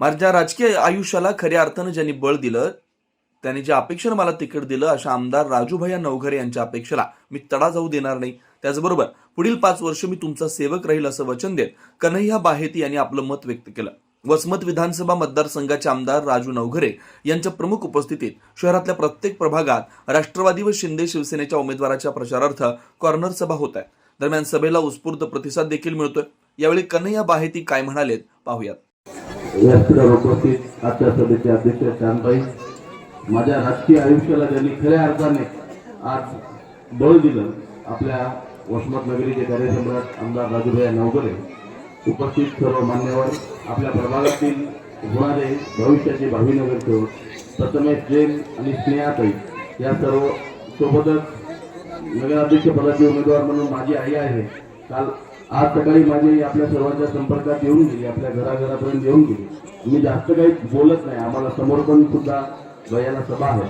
माझ्या राजकीय आयुष्याला खऱ्या अर्थानं ज्यांनी बळ दिलं त्यांनी ज्या अपेक्षेनं मला तिकीट दिलं अशा आमदार राजूभैया नवघरे यांच्या अपेक्षेला मी तडा जाऊ देणार नाही. त्याचबरोबर पुढील पाच वर्ष मी तुमचा सेवक राहील असं वचन देत कन्हैया बाहेती यांनी आपलं मत व्यक्त केलं. वसमत विधानसभा मतदारसंघाचे आमदार राजू नवघरे यांच्या प्रमुख उपस्थितीत शहरातल्या प्रत्येक प्रभागात राष्ट्रवादी व शिंदे शिवसेनेच्या उमेदवाराच्या प्रचारार्थ कॉर्नर सभा होत आहे दरम्यान सभेला उत्स्फूर्त प्रतिसाद देखील मिळतोय. यावेळी कन्हैया बाहेती काय म्हणालेत पाहूयात. व्यासपीठावर उपस्थित आजच्या सभेचे अध्यक्ष शांताई माझ्या राजकीय आयुष्याला ज्यांनी खऱ्या अर्थाने आज बळ दिलं आपल्या वसमतनगरीचे कार्यसम्राट आमदार राजूभाई नवगरे उपस्थित सर्व मान्यवर आपल्या प्रभागातील होणारे भविष्याचे भावी नगरसेवक प्रथमेश जैन आणि स्नेहाताई या सर्व सोबतच नगराध्यक्ष पदाचे उमेदवार म्हणून माझी आई आहे. काल आज सकाळी माझे आपल्या सर्वांच्या संपर्कात येऊन गेले आपल्या घराघरापर्यंत येऊन गेले. मी जास्त काही बोलत नाही आम्हाला समोर पण सुद्धा वयाला सभा आहे.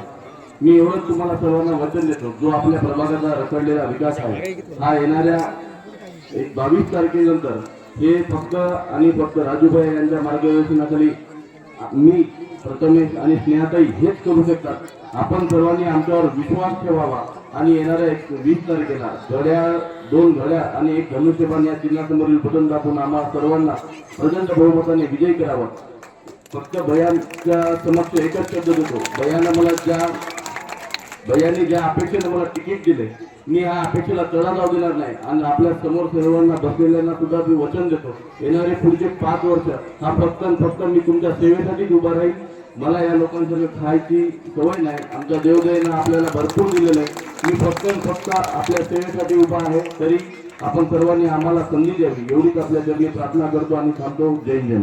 मी एवढंच तुम्हाला सर्वांना वचन देतो जो आपल्या प्रभागाचा रखडलेला विकास आहे हा येणाऱ्या एक बावीस तारखेनंतर हे फक्त आणि फक्त राजूभाई यांच्या मार्गदर्शनाखाली मी प्रथमेश आणि स्नेहाताई हेच करू शकतात. आपण सर्वांनी आमच्यावर विश्वास ठेवावा आणि येणाऱ्या एक वीस तारखेला घड्या दोन घड्या आणि एक धनुष्यबाण या चिन्हासमोरील बटन दाखवून आम्हा सर्वांना प्रचंड बहुमताने विजयी करावा. फक्त भयांच्या समक्ष एकच शब्द देतो. भयानं मला ज्या भैयाने ज्या अपेक्षेनं मला तिकीट दिले मी ह्या अपेक्षेला चढा जाऊ देणार नाही. आणि आपल्यासमोर सर्वांना बसलेल्यांना सुद्धा मी वचन देतो. येणारे पुढचे पाच वर्ष हा फक्त फक्त मी तुमच्या सेवेसाठीच उभा राहील. मला या लोकांसंग खायची सवय नाही. आमच्या देवदयेनं आपल्याला भरपूर दिलेलं आहे. मी फक्त फक्त आपल्या सेवेसाठी उभा आहे. तरी आपण सर्वांनी आम्हाला संधी द्यावी. एवढीच आपल्या चरणी प्रार्थना करतो आणि थांबतो. जय जय